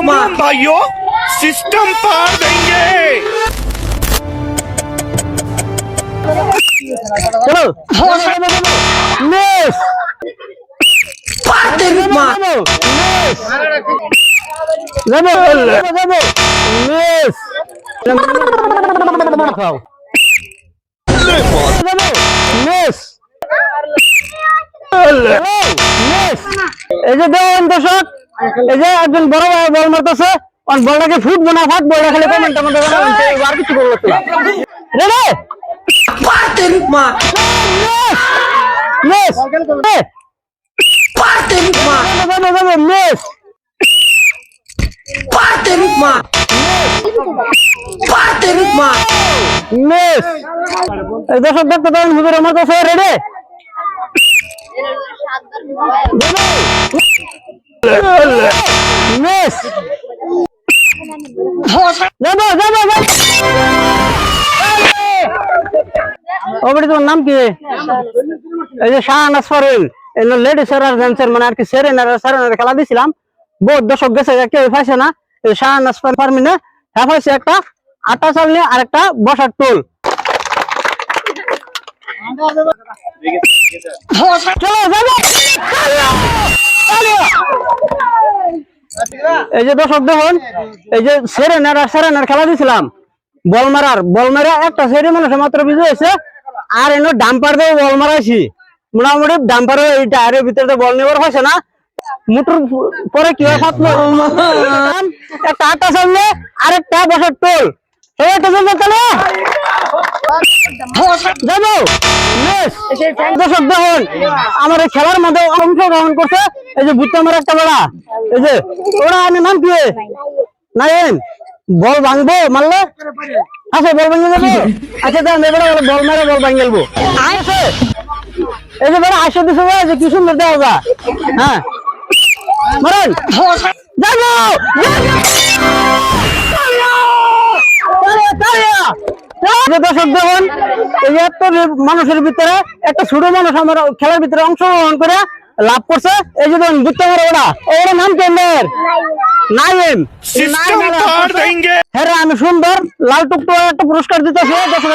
मालूम भाइयों सिस्टम पार देंगे চলো মিস মা যাবো যাবো মিস খাও যাবো মিস মিস এই যে দেওয়ান দর্শক এই যে একজন বড় ভাই বল মারতেছে আর বলটাকে ফুটবো না ফাটবো এটা খালি কমেন্ট আমাদের আর কিছু করব রে রে! পারতেন মা। মিস পারতেন মা। মিস পারতেন মা। পারতেন মা। মিস। দর্শক দেখতে পারেন হুজুর আমার কাছে রেডি মিস যাব যাব ওবড়ি তোমার নাম কি এই যে শাহানাজ ফারুল এই লেডিস আর জেন্টসের মানে আর কি সেরেনার সেরেনার খেলা দিছিলাম বহুত দর্শক গেছে কেউ পাইছে না এই শাহানাজ ফারমিনে হ্যাঁ পাইছে একটা আটা চাল নিয়ে আর একটা বসার টুল চলো যাব এই যে দর্শক দেখুন, এই যে সেরেনার আর সেরেনার খেলা দিছিলাম। বল মারার, বল মারা একটা সেরে মানুষ মাত্র বিজয় হয়েছে, আর এনে ডাম্পার দিয়ে বল মারাইছি। মোটামুটি ডাম্পার এই টায়ারের ভিতরে বল নেবার হয়েছে না। মোটর পরে কি হয় আর একটা বসার টোল। জন্য যাব। দর্শক, দেখুন, আমার এই খেলার মধ্যে অংশগ্রহণ করছে এই যে বুত্তা আমার একটা বেড়া এই যে, ওরা আমি নাম কি নাইন বল ভাঙবো, মারলে? আচ্ছা বল ভাঙে যাবে আচ্ছা তাহলে বলে মেরে, বল ভাঙে গেলবো আছে এই যে বেড়া আসে দিছে যে কি সুন্দর দেওয়া হ্যাঁ। মারেন। যাব! প্রিয় দর্শক দেখুন এই এত মানুষের ভিতরে একটা ছোট মানুষ আমার খেলার ভিতরে অংশগ্রহণ করে লাভ করছে। এই যে ওরা ওরা নাম নাইম। হ্যাঁ আমি সুন্দর লাল টুকটো একটা পুরস্কার দিতেছি। দেখুন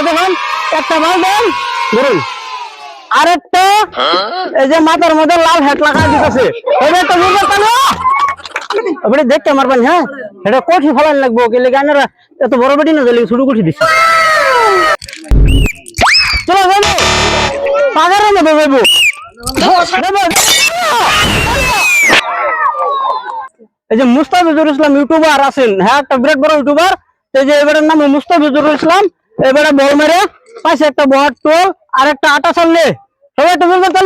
একটা মাল দেন। ধরুন আরেকটা। হ্যাঁ? এই যে মাথার মধ্যে লাল হেট লাগা দিতেছে। একটা নির্বাচন আপনি দেখতে মারবেন হ্যাঁ? এটা কঠি ফলান লাগবো কেলে গানেরা এত বড় বেটি না ছোট কোঠি দিচ্ছে। পাগারের যাব যাব, এই যে মুস্তাফিজুর ইসলাম ইউটিউবার আছেন হ্যাঁ একটা বিরাট বড় ইউটিউবার। এই যে এবারের নাম মুস্তাফিজুর ইসলাম। এবারে বল মেরে পাশে একটা বড় টোল আর একটা আটা সামনে সবাই তুমি বলবে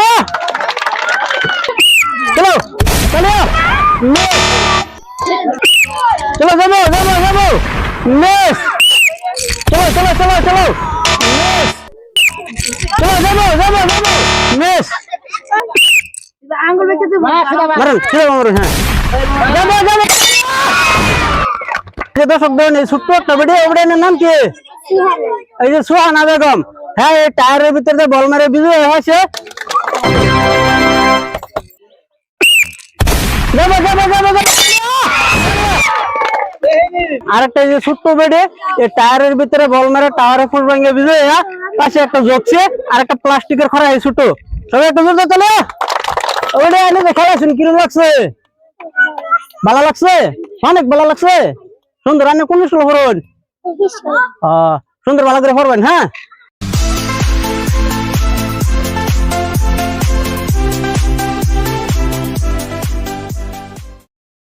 মারেন ছেড়ে মারেন হ্যাঁ যাব যাব যে দর্শক দেখুন এই ছোট্ট একটা ভিডিও ওটার নাম কি এই যে সুহানা বেগম হ্যাঁ এই টায়ারের ভিতরে বল মেরে বিজয় হয়েছে যাব যাব যাব যাব আরেকটা এই যে ছোট্ট বেডে এই টায়ারের ভিতরে বল মেরে টায়ারের ফুল ভাঙে বিজয় হ্যাঁ পাশে একটা জগছে আর একটা প্লাস্টিকের খরা এই ছোট সবাই একটা জোর চলে কিরম লাগছে? ভালো লাগছে? অনেক ভালো লাগছে। সুন্দর কোন সুন্দর ভালো করে পড়বেন হ্যাঁ?